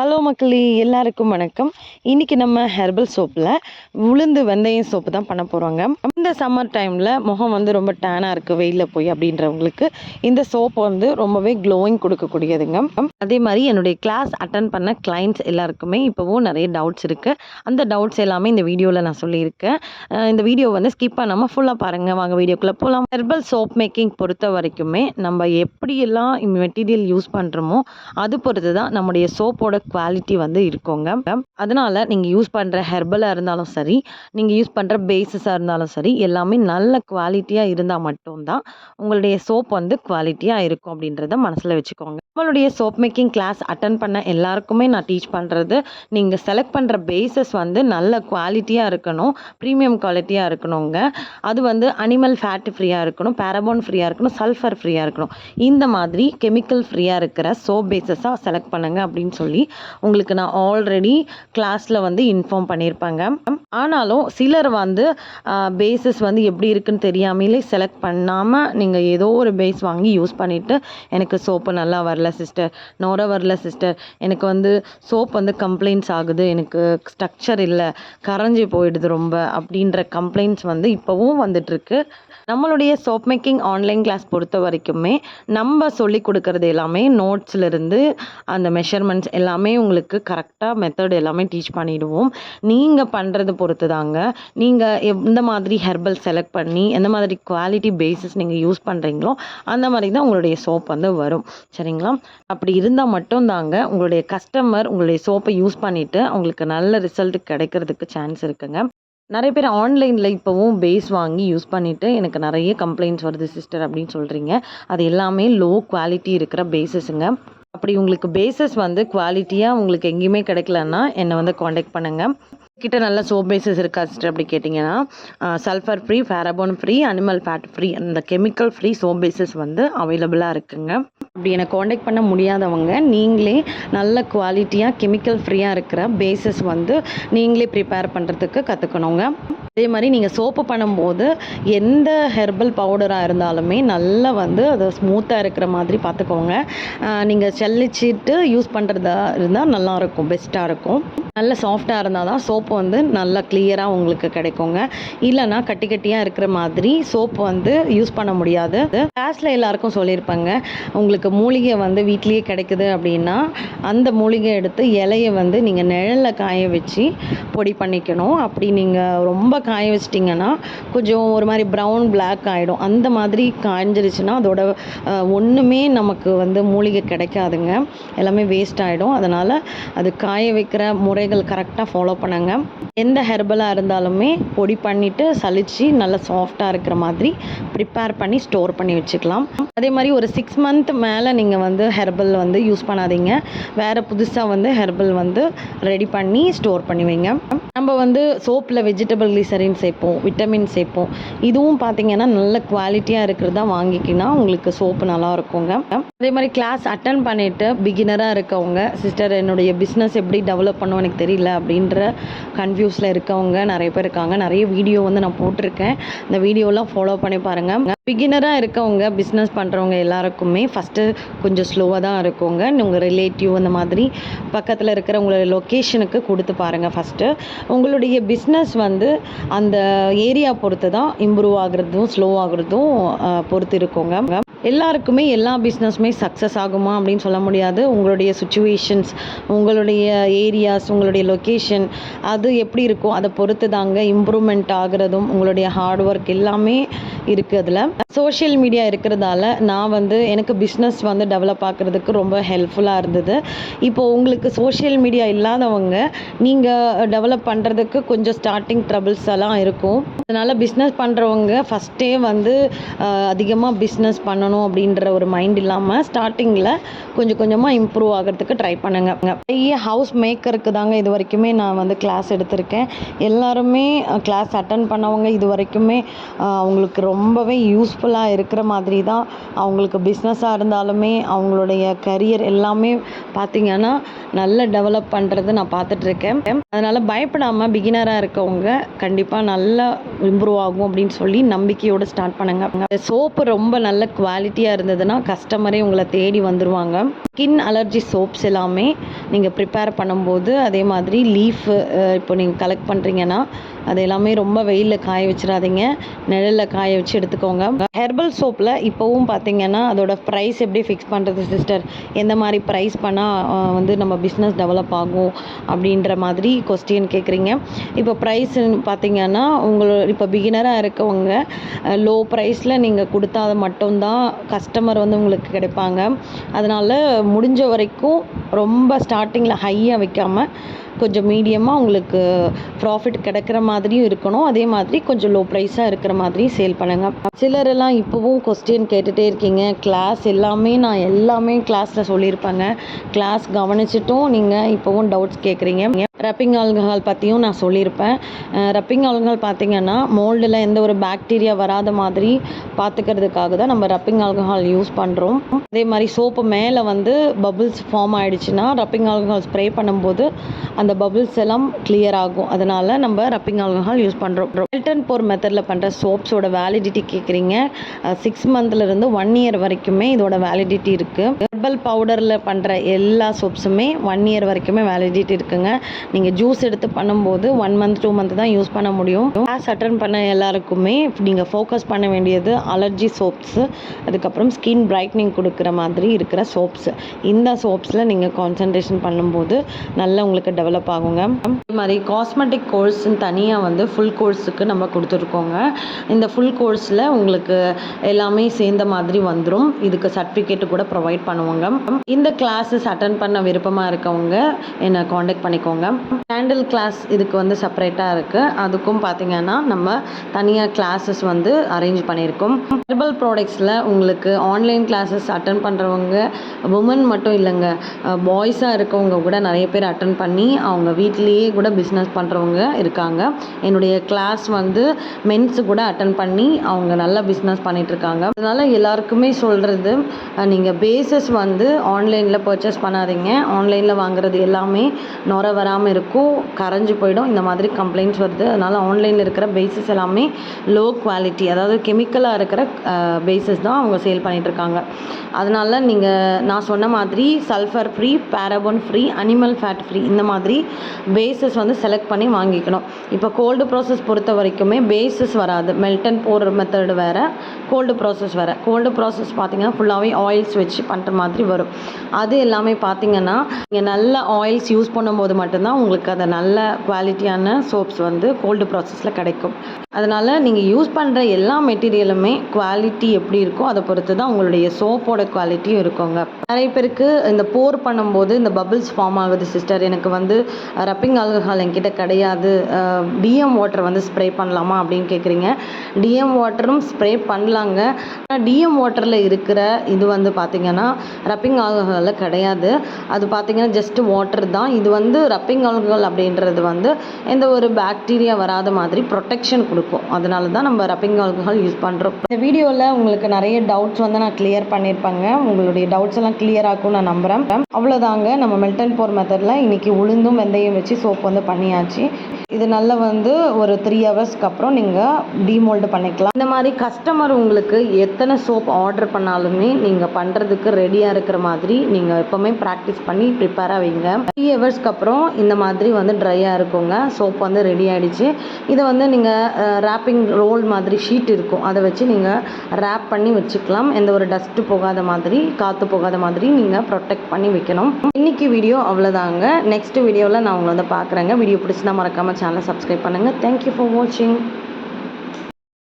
Hello மக்களே எல்லாருக்கும் வணக்கம். இன்னைக்கு நம்ம ஹெர்பல் சோப்பில் உளுந்து வெந்தயம் சோப்பு தான் பண்ண போகிறோங்க இந்த சம்மர் டைமில் முகம் வந்து ரொம்ப டேனாக இருக்குது வெயிலில் போய் அப்படின்றவங்களுக்கு இந்த சோப் வந்து ரொம்பவே க்ளோயிங் கொடுக்கக்கூடியதுங்க. அதே மாதிரி என்னுடைய கிளாஸ் அட்டன் பண்ண கிளைண்ட்ஸ் எல்லாருக்குமே இப்போவும் நிறைய டவுட்ஸ் இருக்குது அந்த டவுட்ஸ் எல்லாமே இந்த வீடியோவில் நான் சொல்லியிருக்கேன். இந்த வீடியோ வந்து ஸ்கிப் பண்ணாமல் ஃபுல்லாக பாருங்கள் வாங்க வீடியோக்குள்ளே போகலாம் ஹெர்பல் சோப் மேக்கிங் பொறுத்த வரைக்குமே நம்ம எப்படியெல்லாம் மெட்டீரியல் யூஸ் பண்ணுறோமோ அது பொறுத்து தான் நம்முடைய சோப்போட குவாலிட்டி வந்து இருக்குங்க. அதனால நீங்கள் யூஸ் பண்ணுற ஹெர்பலாக இருந்தாலும் சரி நீங்கள் யூஸ் பண்ணுற பேஸஸாக இருந்தாலும் சரி எல்லாமே நல்ல குவாலிட்டியாக இருந்தால் மட்டும்தான் உங்களுடைய சோப் வந்து குவாலிட்டியாக இருக்கும் அப்படின்றத மனசில் வச்சுக்கோங்க. நம்மளுடைய சோப் மேக்கிங் கிளாஸ் அட்டன் பண்ண எல்லாருக்குமே நான் டீச் பண்ணுறது நீங்கள் செலக்ட் பண்ணுற பேஸஸ் வந்து நல்ல குவாலிட்டியாக இருக்கணும் ப்ரீமியம் குவாலிட்டியாக இருக்கணுங்க. அது வந்து அனிமல் ஃபேட் ஃப்ரீயாக இருக்கணும் பேரபோன் ஃப்ரீயாக இருக்கணும் சல்ஃபர் ஃப்ரீயாக இருக்கணும். இந்த மாதிரி கெமிக்கல் ஃப்ரீயாக இருக்கிற சோப் பேஸஸாக செலக்ட் பண்ணுங்க அப்படின்னு சொல்லி உங்களுக்கு நான் ஆல்ரெடி கிளாஸில் வந்து இன்ஃபார்ம் பண்ணியிருப்பாங்க ஆனாலும் சிலர் வந்து பேஸஸ் வந்து எப்படி இருக்குன்னு தெரியாமலே செலக்ட் பண்ணாமல் நீங்கள் ஏதோ ஒரு பேஸ் வாங்கி யூஸ் பண்ணிவிட்டு எனக்கு சோப்பு நல்லா வரல சிஸ்டர் நோர வரல சிஸ்டர் எனக்கு வந்து சோப் வந்து கம்ப்ளைண்ட்ஸ் ஆகுது. எனக்கு ஸ்ட்ரக்சர் இல்லை. கரைஞ்சி போயிடுது ரொம்ப அப்படின்ற கம்ப்ளைண்ட்ஸ் வந்து இப்போவும் வந்துட்டுருக்கு நம்மளுடைய சோப் மேக்கிங் ஆன்லைன் கிளாஸ் பொறுத்த வரைக்குமே நம்ம சொல்லி கொடுக்கறது எல்லாமே நோட்ஸ்லேருந்து அந்த மெஷர்மெண்ட்ஸ் எல்லாமே உங்களுக்கு கரெக்டாக மெத்தட் எல்லாமே டீச் பண்ணிடுவோம். நீங்கள் பண்ணுறது பொறுத்து தாங்க. நீங்கள் எந்த மாதிரி ஹெர்பல் செலக்ட் பண்ணி எந்த மாதிரி குவாலிட்டி பேசிஸ் நீங்கள் யூஸ் பண்ணுறீங்களோ அந்த மாதிரி தான் உங்களுடைய சோப் வந்து வரும். சரிங்களா? அப்படி இருந்தால் மட்டும் தாங்க உங்களுடைய கஸ்டமர் உங்களுடைய சோப்பை யூஸ் பண்ணிவிட்டு அவங்களுக்கு நல்ல ரிசல்ட் கிடைக்கிறதுக்கு சான்ஸ் இருக்குங்க. நிறைய பேர் ஆன்லைனில் இப்போவும் பேஸ் வாங்கி யூஸ் பண்ணிவிட்டு எனக்கு நிறைய கம்ப்ளைண்ட்ஸ் வருது சிஸ்டர் அப்படின்னு சொல்கிறீங்க அது எல்லாமே லோ குவாலிட்டி இருக்கிற பேஸஸுங்க அப்படி உங்களுக்கு பேஸஸ் வந்து குவாலிட்டியாக உங்களுக்கு எங்கேயுமே கிடைக்கலன்னா என்னை வந்து காண்டாக்ட் பண்ணுங்கள் கிட்ட நல்ல சோப் பேசஸ் இருக்கா சிஸ்டர் அப்படி கேட்டிங்கன்னா sulphur free paraben free animal fat free அந்த கெமிக்கல் ஃப்ரீ சோப் பேசஸ் வந்து அவைலபிளாக இருக்குங்க. அப்படி என்னை காண்டாக்ட் பண்ண முடியாதவங்க நீங்களே நல்ல குவாலிட்டியாக கெமிக்கல் ஃப்ரீயாக இருக்கிற பேசஸ் வந்து நீங்களே ப்ரிப்பேர் பண்ணுறதுக்கு கற்றுக்கணுங்க அதே மாதிரி நீங்கள் சோப்பு பண்ணும்போது எந்த ஹெர்பல் பவுடராக இருந்தாலுமே நல்லா வந்து அதை ஸ்மூத்தாக இருக்கிற மாதிரி பார்த்துக்கோங்க. நீங்கள் செல்லிச்சிட்டு யூஸ் பண்ணுறதா இருந்தால் நல்லாயிருக்கும் பெஸ்ட்டாக இருக்கும். நல்ல சாஃப்டாக இருந்தால் தான் சோப்பு வந்து நல்லா கிளியராக உங்களுக்கு கிடைக்குங்க. இல்லைன்னா கட்டி கட்டியாக இருக்கிற மாதிரி சோப்பு வந்து யூஸ் பண்ண முடியாது. கிளாஸில் எல்லாருக்கும் சொல்லியிருப்பாங்க உங்களுக்கு மூலிகை வந்து வீட்லேயே கிடைக்குது அப்படின்னா அந்த மூலிகை எடுத்து இலையை வந்து நீங்கள் நிழலில் காய வச்சு பொடி பண்ணிக்கணும். அப்படி நீங்கள் ரொம்ப காய வச்சிட்டிங்கன்னா கொஞ்சம் ஒரு மாதிரி ப்ரௌன் பிளாக் ஆகிடும் அந்த மாதிரி காய்ஞ்சிருச்சுன்னா அதோட ஒன்றுமே நமக்கு வந்து மூலிகை கிடைக்காதுங்க. எல்லாமே வேஸ்ட் ஆகிடும் அதனால் அது காய வைக்கிற முறைகள் கரெக்டாக ஃபாலோ பண்ணுங்க. எந்த ஹெர்பலாக இருந்தாலுமே பொடி பண்ணிவிட்டு சளிச்சு நல்லா சாஃப்டாக இருக்கிற மாதிரி ப்ரிப்பேர் பண்ணி ஸ்டோர் பண்ணி வச்சுக்கலாம். அதே மாதிரி ஒரு சிக்ஸ் மந்த் மேலே நீங்கள் வந்து ஹெர்பல் வந்து யூஸ் பண்ணாதீங்க. வேறு புதுசாக வந்து ஹெர்பல் வந்து ரெடி பண்ணி ஸ்டோர் பண்ணி வைங்க. நம்ம வந்து சோப்பில் வெஜிடபிள் கிளிசரின் சேர்ப்போம் விட்டமின் சேர்ப்போம். இதுவும் பார்த்தீங்கன்னா நல்ல குவாலிட்டியாக இருக்கிறது தான் வாங்கிக்கினா உங்களுக்கு சோப்பு நல்லா இருக்குங்க அதே மாதிரி கிளாஸ் அட்டன் பண்ணிவிட்டு பிகினராக இருக்கவங்க சிஸ்டர் என்னுடைய பிஸ்னஸ் எப்படி டெவலப் பண்ணும் எனக்கு தெரியல அப்படின்ற கன்ஃபியூஸில் இருக்கவங்க நிறைய பேர் இருக்காங்க. நிறைய வீடியோ வந்து நான் போட்டிருக்கேன். இந்த வீடியோலாம் ஃபாலோ பண்ணி பாருங்கள் பிகினராக இருக்கவங்க பிஸ்னஸ் பண்ணுறவங்க எல்லாருக்குமே ஃபஸ்ட்டு கொஞ்சம் ஸ்லோவாக தான் இருக்குங்க. உங்கள் ரிலேட்டிவ் அந்த மாதிரி பக்கத்தில் இருக்கிற உங்களுடைய லொக்கேஷனுக்கு கொடுத்து பாருங்கள் ஃபஸ்ட்டு உங்களுடைய பிஸ்னஸ் வந்து அந்த ஏரியா பொறுத்து தான் இம்ப்ரூவ் ஆகுறதும் ஸ்லோ ஆகுறதும் பொறுத்து இருக்குங்க எல்லாருக்குமே எல்லா பிஸ்னஸுமே சக்ஸஸ் ஆகுமா அப்படின்னு சொல்ல முடியாது. உங்களுடைய சுச்சுவேஷன்ஸ் உங்களுடைய ஏரியாஸ் உங்களுடைய லொக்கேஷன் அது எப்படி இருக்கோ அதை பொறுத்து தாங்க இம்ப்ரூவ்மெண்ட் ஆகுறதும் உங்களுடைய ஹார்ட் ஒர்க் எல்லாமே இருக்குது அதில். சோஷியல் மீடியா இருக்கிறதால நான் வந்து எனக்கு பிஸ்னஸ் வந்து டெவலப் ஆகிறதுக்கு ரொம்ப ஹெல்ப்ஃபுல்லாக இருந்தது. இப்போ உங்களுக்கு சோஷியல் மீடியா இல்லாதவங்க நீங்கள் டெவலப் பண்ணுறதுக்கு கொஞ்சம் ஸ்டார்டிங் ட்ரபிள்ஸ் எல்லாம் இருக்கும். அதனால் பிஸ்னஸ் பண்ணுறவங்க ஃபஸ்ட்டே வந்து அதிகமாக பிஸ்னஸ் பண்ணணும். அப்படின்ற ஒரு மைண்ட் இல்லாமல் ஸ்டார்டிங்கில் கொஞ்சம் கொஞ்சமாக இம்ப்ரூவ் ஆகிறதுக்கு ட்ரை பண்ணுங்க. நிறைய ஹவுஸ் மேக்கருக்கு தாங்க இது வரைக்குமே நான் வந்து கிளாஸ் எடுத்திருக்கேன். எல்லாருமே கிளாஸ் அட்டன் பண்ணவங்க இது வரைக்குமே அவங்களுக்கு ரொம்பவே யூஸ்ஃபுல்லாக இருக்கிற மாதிரி தான் அவங்களுக்கு பிஸ்னஸாக இருந்தாலுமே அவங்களுடைய கரியர் எல்லாமே பார்த்திங்கன்னா நல்ல டெவலப் பண்ணுறது நான் பார்த்துட்ருக்கேன் அதனால் பயப்படாமல் பிகினராக இருக்கவங்க கண்டிப்பாக நல்லா இம்ப்ரூவ் ஆகும் அப்படின்னு சொல்லி நம்பிக்கையோடு ஸ்டார்ட் பண்ணுங்கள் சோப்பு ரொம்ப நல்ல குவாலிட்டி குவாலிட்டியாக இருந்ததுன்னா கஸ்டமரே உங்களை தேடி வந்துடுவாங்க ஸ்கின் அலர்ஜி சோப்ஸ் எல்லாமே நீங்கள் ப்ரிப்பேர் பண்ணும்போது அதே மாதிரி லீஃப் இப்போ நீங்கள் கலெக்ட் பண்ணுறீங்கன்னா அது எல்லாமே ரொம்ப வெயிலில் காய வச்சிடாதீங்க. நிழலில் காய வச்சு எடுத்துக்கோங்க. ஹெர்பல் சோப்பில் இப்போவும் பார்த்தீங்கன்னா அதோட ப்ரைஸ் எப்படி ஃபிக்ஸ் பண்ணுறது சிஸ்டர் எந்த மாதிரி ப்ரைஸ் பண்ணால் வந்து நம்ம பிஸ்னஸ் டெவலப் ஆகும் அப்படின்ற மாதிரி கொஸ்டின் கேட்குறீங்க இப்போ ப்ரைஸ் பார்த்தீங்கன்னா உங்களோட இப்போ பிகினராக இருக்கவங்க லோ ப்ரைஸில் நீங்கள் கொடுத்தா மட்டும்தான் கஸ்டமர் வந்து உங்களுக்கு கிடைப்பாங்க. அதனால் முடிஞ்ச வரைக்கும் ரொம்ப ஸ்டார்டிங்கில் ஹையாக வைக்காமல் கொஞ்சம் மீடியமாக உங்களுக்கு ப்ராஃபிட் கிடைக்கிற மாதிரியும் இருக்கணும். அதே மாதிரி கொஞ்சம் லோ ப்ரைஸாக இருக்கிற மாதிரி சேல் பண்ணுங்கள் சிலரெல்லாம் இப்போவும் கொஸ்டின் கேட்டுகிட்டே இருக்கீங்க. கிளாஸ் எல்லாமே நான் எல்லாமே கிளாஸில் சொல்லியிருப்பேங்க. கிளாஸ் கவனிச்சிட்டும் நீங்கள் இப்போவும் டவுட்ஸ் கேட்குறீங்க ரப்பிங் ஆல்கஹால் பற்றியும் நான் சொல்லியிருப்பேன். ரப்பிங் ஆல்கஹால் பார்த்திங்கன்னா மோல்டில் எந்த ஒரு பாக்டீரியா வராத மாதிரி பார்த்துக்கிறதுக்காக தான் நம்ம ரப்பிங் ஆல்கஹால் யூஸ் பண்ணுறோம் அதே மாதிரி சோப்பு மேலே வந்து பபுள்ஸ் ஃபார்ம் ஆகிடுச்சுன்னா ரப்பிங் ஆல்கஹால் ஸ்ப்ரே பண்ணும்போது அந்த பபுள்ஸ் எல்லாம் கிளியர் ஆகும். அதனால் நம்ம ரப்பிங் ஆல்கஹால் யூஸ் பண்ணுறோம் மில்டன் போர் மெத்தடில் பண்ணுற சோப்ஸோட வேலிடிட்டி கேட்குறீங்க சிக்ஸ் மந்த்லேருந்து ஒன் இயர் வரைக்குமே இதோட வேலிடிட்டி இருக்குது ஹெர்பல் பவுடரில் பண்ணுற எல்லா சோப்ஸுமே ஒன் இயர் வரைக்குமே வேலிடிட்டி இருக்குங்க. நீங்கள் ஜூஸ் எடுத்து பண்ணும்போது ஒன் மந்த் டூ மந்த் தான் யூஸ் பண்ண முடியும். கிளாஸ் அட்டன் பண்ண எல்லாருக்குமே நீங்கள் ஃபோக்கஸ் பண்ண வேண்டியது அலர்ஜி சோப்ஸு அதுக்கப்புறம் ஸ்கின் பிரைட்னிங் கொடுக்குற மாதிரி இருக்கிற சோப்ஸ் இந்த சோப்ஸில் நீங்கள் கான்சன்ட்ரேஷன் பண்ணும்போது நல்லா உங்களுக்கு டெவலப் ஆகுங்க. இது மாதிரி காஸ்மெட்டிக் கோர்ஸ்ன்னு தனியாக வந்து ஃபுல் கோர்ஸுக்கு நம்ம கொடுத்துருக்கோங்க. இந்த ஃபுல் கோர்ஸில் உங்களுக்கு எல்லாமே சேர்ந்த மாதிரி வந்துடும் இதுக்கு சர்டிஃபிகேட்டு கூட ப்ரொவைட் பண்ணுவாங்க. இந்த கிளாஸஸ் அட்டன் பண்ண விருப்பமாக இருக்கவங்க என்னை காண்டாக்ட் பண்ணிக்கோங்க. கேண்டில் கிளாஸ் இதுக்கு வந்து செப்பரேட்டாக இருக்குது அதுக்கும் பார்த்தீங்கன்னா நம்ம தனியாக கிளாஸஸ் வந்து அரேஞ்ச் பண்ணியிருக்கோம் ஹெர்பல் ப்ராடக்ட்ஸில் உங்களுக்கு ஆன்லைன் கிளாஸஸ் அட்டன் பண்ணுறவங்க உமன் மட்டும் இல்லைங்க. பாய்ஸாக இருக்கவங்க கூட நிறைய பேர் அட்டன் பண்ணி அவங்க வீட்லேயே கூட பிஸ்னஸ் பண்ணுறவங்க இருக்காங்க. என்னுடைய கிளாஸ் வந்து மென்ஸ் கூட அட்டன் பண்ணி அவங்க நல்லா பிஸ்னஸ் பண்ணிகிட்ருக்காங்க அதனால் எல்லாருக்குமே சொல்கிறது நீங்கள் பேசஸ் வந்து ஆன்லைனில் பர்ச்சேஸ் பண்ணாதீங்க. ஆன்லைனில் வாங்குறது எல்லாமே நுர வராமல் இருக்கும் கரைஞ்சி போயிடும். இந்த மாதிரி கம்ப்ளைண்ட்ஸ் வருது. அதனால் ஆன்லைனில் இருக்கிற பேசிஸ் எல்லாமே லோ குவாலிட்டி அதாவது கெமிக்கலாக இருக்கிற பேசிஸ் தான் அவங்க சேல் பண்ணிகிட்ருக்காங்க அதனால் நீங்கள் நான் சொன்ன மாதிரி sulphur free paraben free animal fat free இந்த மாதிரி பேசஸ் வந்து செலக்ட் பண்ணி வாங்கிக்கணும். இப்போ கோல்டு ப்ராசஸ் பொறுத்த வரைக்குமே பேசஸ் வராது. மெல்டன் போடுற மெத்தடு வேறு கோல்டு ப்ராசஸ் வேறு. கோல்டு ப்ராசஸ் பார்த்திங்கன்னா ஃபுல்லாகவே ஆயில்ஸ் வச்சு பண்ணுற மாதிரி வரும். அது எல்லாமே பார்த்திங்கன்னா நீங்கள் நல்ல ஆயில்ஸ் யூஸ் பண்ணும்போது மட்டும்தான் உங்களுக்கு அந்த நல்ல குவாலிட்டியான சோப்ஸ் வந்து கோல்டு ப்ராசஸில் கிடைக்கும். அதனால் நீங்கள் யூஸ் பண்ணுற எல்லா மெட்டீரியலுமே குவாலிட்டி எப்படி இருக்கோ அதை பொறுத்து தான் உங்களுடைய சோப்போட குவாலிட்டியும் இருக்குங்க. நிறைய பேருக்கு இந்த போர் பண்ணும்போது இந்த பபிள்ஸ் ஃபார்ம் ஆகுது சிஸ்டர் எனக்கு வந்து ரப்பிங் ஆல்கஹால் என்கிட்ட கிடையாது. டிஎம் வாட்டர் வந்து ஸ்ப்ரே பண்ணலாமா அப்படின்னு கேட்குறீங்க டிஎம் வாட்டரும் ஸ்ப்ரே பண்ணலாங்க. ஆனால் டிஎம் வாட்டரில் இருக்கிற இது வந்து பார்த்திங்கன்னா ரப்பிங் ஆல்கஹாலில் கிடையாது. அது பார்த்திங்கன்னா ஜஸ்ட் வாட்டர் தான். இது வந்து ரப்பிங் ஆல்கஹால் அப்படின்றது வந்து எந்த ஒரு பாக்டீரியா வராத மாதிரி ப்ரொடெக்ஷன் கொடுக்கும். அதனால தான் நம்ம ரப்பிங் ஆல்கஹால் யூஸ் பண்ணுறோம் இந்த வீடியோவில் உங்களுக்கு நிறைய டவுட்ஸ் வந்து நான் கிளியர் பண்ணியிருப்பாங்க உங்களுடைய டவுட்ஸ் எல்லாம் கிளியர் ஆகும் நான் நம்புகிறேன் அவ்வளோதாங்க நம்ம மெல்டன் போர் மெத்தடில் இன்றைக்கி உளுந்தும் வெந்தயம் வச்சு சோப் வந்து பண்ணியாச்சு. இது நல்லா வந்து ஒரு த்ரீ ஹவர்ஸ்க்கு அப்புறம் நீங்கள் டீமோல்டு பண்ணிக்கலாம். இந்த மாதிரி கஸ்டமர் உங்களுக்கு எத்தனை சோப் ஆர்டர் பண்ணாலுமே நீங்கள் பண்ணுறதுக்கு ரெடியாக இருக்கிற மாதிரி நீங்கள் எப்போவுமே ப்ராக்டிஸ் பண்ணி ப்ரிப்பேராக வைங்க. த்ரீ ஹவர்ஸ்க்கு அப்புறம் இந்த மாதிரி வந்து ட்ரையாக இருக்குங்க. சோப் வந்து ரெடி ஆகிடுச்சு இதை வந்து நீங்கள் ரேப்பிங் ரோல் மாதிரி ஷீட் இருக்கும். அதை வச்சு நீங்கள் ரேப் பண்ணி வச்சுக்கலாம். எந்த ஒரு டஸ்ட்டு போகாத மாதிரி காற்று போகாத மாதிரி நீங்கள் ப்ரொடெக்ட் பண்ணி வைக்கணும். இன்றைக்கி வீடியோ அவ்வளோதாங்க நெக்ஸ்ட் வீடியோவில் நான் உங்களை வந்து பார்க்குறேங்க. வீடியோ பிடிச்சினா மறக்காமல் சேனலை சப்ஸ்கிரைப் பண்ணுங்கள் தேங்க்யூ ஃபார் வாட்சிங்